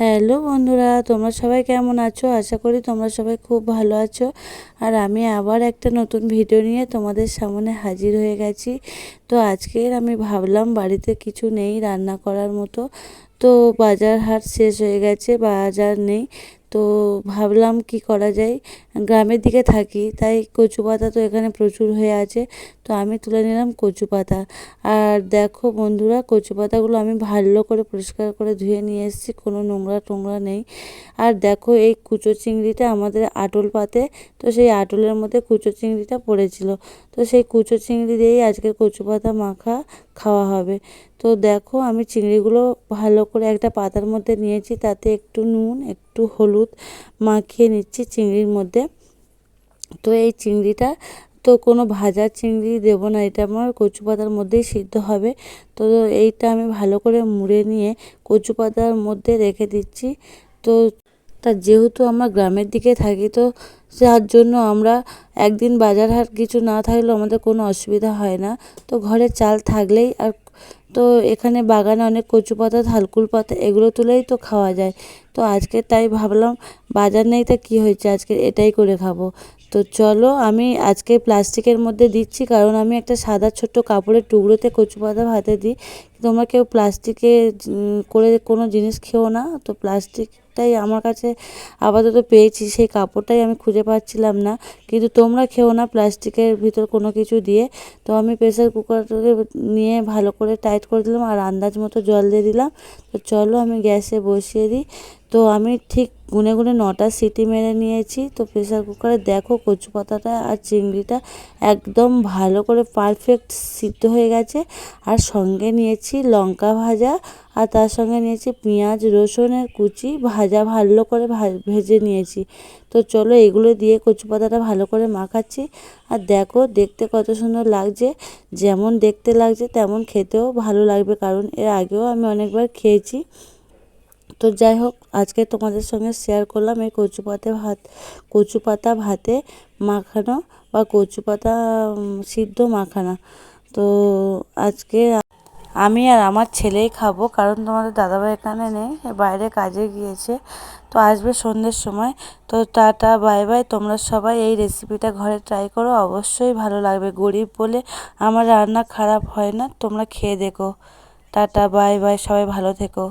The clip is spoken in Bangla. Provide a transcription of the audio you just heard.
হ্যালো বন্ধুরা, তোমরা সবাই কেমন আছো? আশা করি তোমরা সবাই খুব ভালো আছো। আর আমি আবার একটা নতুন ভিডিও নিয়ে তোমাদের সামনে হাজির হয়ে গেছি। তো আজকের আমি ভাবলাম বাড়িতে কিছু নেই, রান্না করার মতো। তো বাজার হাট শেষ হয়ে গেছে, বাজার নেই। তো ভাবলাম কি করা যায়। গ্রামের দিকে থাকি, তাই কচু পাতা তো এখানে প্রচুর হয়ে আছে, তো আমি তুলে নিলাম কচু পাতা। আর দেখো বন্ধুরা, কচু পাতাগুলো আমি ভালো করে পরিষ্কার করে ধুয়ে নিয়ে এসেছি, কোনো নোংরা টোংরা নেই। আর দেখো এই কুচো চিংড়িটা আমাদের আটল পাতে, তো সেই আটলের মধ্যে কুচো চিংড়িটা পড়েছিল। তো সেই কুচো চিংড়ি দিয়েই আজকের কচু পাতা মাখা খাওয়া হবে। তো দেখো আমি চিংড়িগুলো ভালো করে একটা পাতার মধ্যে নিয়েছি, তাতে একটু নুন, একটু হলুদ মাখিয়ে নিচ্ছি চিংড়ির মধ্যে। তো এই চিংড়িটা, তো কোনো ভাজা চিংড়ি দেবো না, এটা আমার কচু পাতার মধ্যেই সিদ্ধ হবে। তো এইটা আমি ভালো করে মুড়ে নিয়ে কচু পাতার মধ্যে রেখে দিচ্ছি। তো তা যেহেতু আমরা গ্রামের দিকে থাকি, তো যার জন্য আমরা একদিন বাজার হাট কিছু না থাকলেও আমাদের কোনো অসুবিধা হয় না। তো ঘরে চাল থাকলেই আর, তো এখানে বাগানে অনেক কচু পাতা থালকুল পাতা এগুলো তুলেই তো খাওয়া যায়। তো আজকে তাই ভাবলাম বাজার নেই তা কী হয়েছে? আজকে এটাই করে খাব। তো চলো আমি আজকে প্লাস্টিকের মধ্যে দিচ্ছি, কারণ আমি একটা সাদা ছোট্ট কাপড়ের টুকরোতে কচু পাতা ভাতে দিই। তোমরা কেউ প্লাস্টিকে করে কোনো জিনিস খেও না। তো প্লাস্টিকটাই আমার কাছে আপাতত পেয়েছি, সেই কাপড়টাই আমি খুঁজে পাচ্ছিলাম না। কিন্তু তোমরা খেও না প্লাস্টিকের ভিতর কোনো কিছু দিয়ে। তো আমি প্রেসার কুকারটাকে নিয়ে ভালো করে টাইট করে দিলাম আর আন্দাজ মতো জল দিয়ে দিলাম। তো চলো আমি গ্যাসে বসিয়ে দিই। তো আমি ঠিক গুনে গুনে নটা সিটি মেরে নিয়েছি। তো প্রেসার কুকারে দেখো কচু পাতাটা আর চিংড়িটা একদম ভালো করে পারফেক্ট সিদ্ধ হয়ে গেছে। আর সঙ্গে নিয়েছি লঙ্কা ভাজা আর তার সঙ্গে নিয়েছি পেঁয়াজ রসুনের কুচি ভাজা ভালো করে ভেজে নিয়েছি। তো চলো এগুলো দিয়ে কচু পাতাটা ভালো করে মাখাচ্ছি। আর দেখো দেখতে কত সুন্দর লাগছে। যেমন দেখতে লাগছে তেমন খেতেও ভালো লাগবে কারণ এর আগেও আমি অনেকবার খেয়েছি। তো যাই হোক, আজকে তোমাদের সঙ্গে শেয়ার করলাম এই কচু পাতা ভাত কচু পাতা ভাতে মাখানো বা কচু পাতা সিদ্ধ মাখানা। তো আজকে আমি আর আমার ছেলেই খাব, কারণ তোমাদের দাদাভাই এখানে নেই, বাইরে কাজে গিয়েছে। তো আসবে সন্ধ্যের সময়। তো টাটা, বাই বাই। তোমরা সবাই এই রেসিপিটা ঘরে ট্রাই করো, অবশ্যই ভালো লাগবে। গরিব বলে আমার রান্না খারাপ হয় না, তোমরা খেয়ে দেখো। Tata, bye bye. সবাই ভালো থেকো।